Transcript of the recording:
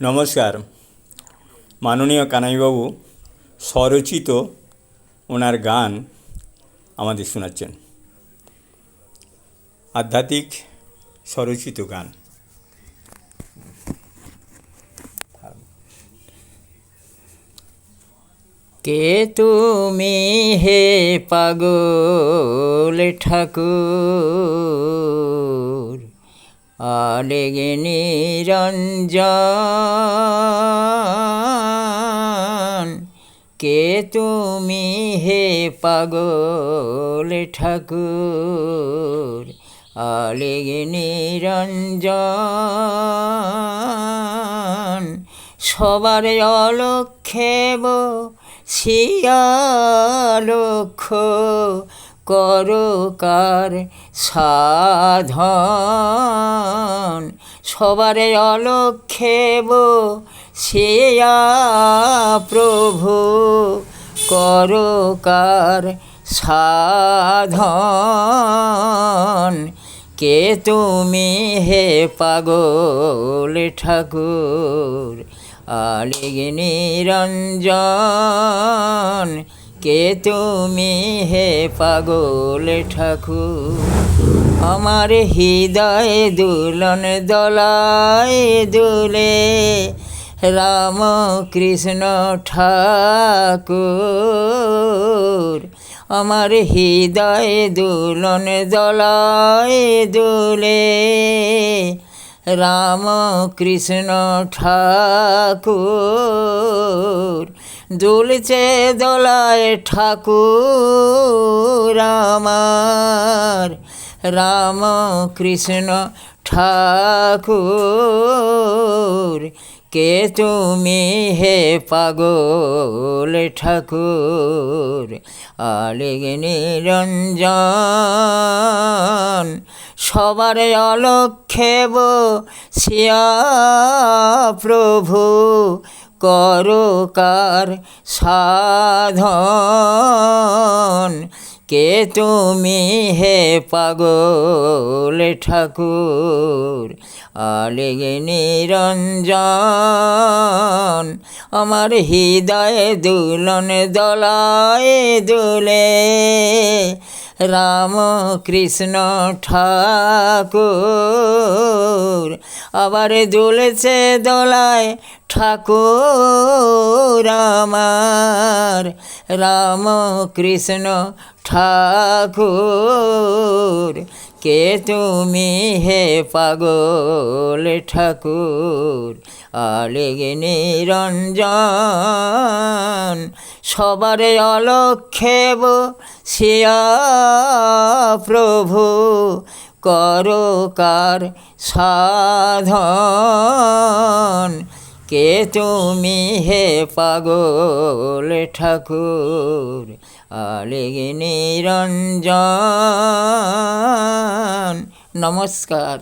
নমস্কার। মাননীয় কানাইবাবু স্বরচিত ওনার গান আমাদের শোনাচ্ছেন। আধ্যাত্মিক স্বরচিত গান। কে তুমি হে পাগল ঠাকুর? আলেগে নিরঞ্জন। কে তুমি হে পাগল ঠাকুর? আলেগে নিরঞ্জন। সবার অলক্ষেব শিয়ালক্ষ করকার সাধন। সবার অলক্ষেব শিয়া প্রভু করকার সাধন। কে তুমি হে পাগল ঠাকুর? আলিগ নিরঞ্জন কে তুমি হে পাগল ঠাকুর আমার হৃদয় দুলন দলায় দুলে, রাম কৃষ্ণ ঠাকুর। আমার হৃদয় দুলন দলায় দুলে, রাম কৃষ্ণ ঠাকুর। দুলছে দোলায় ঠাকুর আমার। রাম কৃষ্ণ ঠাকুর কে তুমি হে পাগল ঠাকুর? আলিগ নিরঞ্জন সবার অলক্ষেব শিয়া প্রভু করকার সাধন। কে তুমি হে পাগল ঠাকুর, আলিগ নিরঞ্জন। আমার হৃদয়ে দুলন দলায় দুলে রাম কৃষ্ণ ঠাকুর। আবার দুলেছে দোলায় ঠাকুর আমার। রাম কৃষ্ণ ঠাকুর, কে তুমি হে পাগল ঠাকুর? আলেগ নিরঞ্জন সবার অলক্ষেব শিয়া প্রভু করকার সাধন। কে তুমি হে পাগল ঠাকুর আলেগ নিরঞ্জন নমস্কার।